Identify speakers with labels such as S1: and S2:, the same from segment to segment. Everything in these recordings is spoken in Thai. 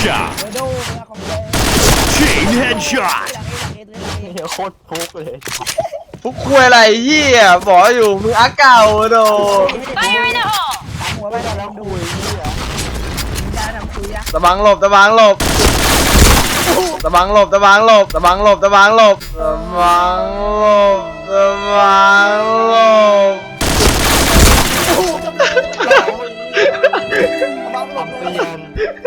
S1: Chain headshot.
S2: เฮียโคตรฟุกเลย
S3: พวกคุยอะไรเหี้ยบอกอยู่มึงอาเก่าโด
S4: Fire in the hole!
S2: หัวไม่ได้แล้วคุยเฮีย
S5: ยาทำคุยอะ
S3: ตะบังหลบตะบังหลบตะบังหลบตะบังหลบตะบังหลบตะบังหลบตะบังหลบตะบังหลบ
S5: ตะบังหลบ
S2: ทำเตีย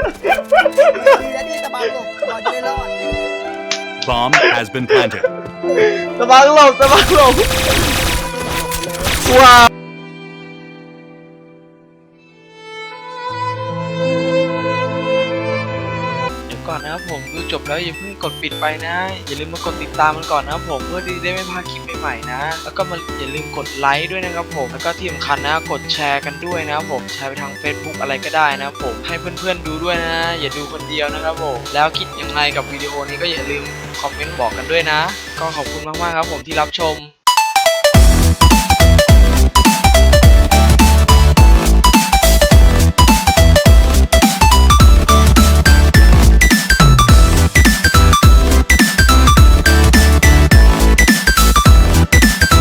S1: Bomb has been planted.
S3: ตะบังหลบตะบังหลบว้าว
S6: เดี๋ยว ก่อนนะครับผมดูจบแล้วอย่าเพิ่งกดปิดไปนะ อย่าลืมมากดติดตามมันก่อนนะครับผมเพื่อที่จะได้ไม่พลาดคลิปใหม่ๆนะ แล้วก็มาอย่าลืมกดไลค์ด้วยนะครับผมแล้วก็ที่สำคัญนะกดแชร์กันด้วยนะครับผมแชร์ไปทาง Facebook อะไรก็ได้นะครับผมให้เพื่อนๆดูด้วยนะ อย่าดูคนเดียวนะครับผมแล้วคิดยังไงกับวิดีโอนี้ก็อย่าลืมคอมเมนต์บอกกันด้วยนะ ก็ขอบคุณมากๆครับผมที่รับชม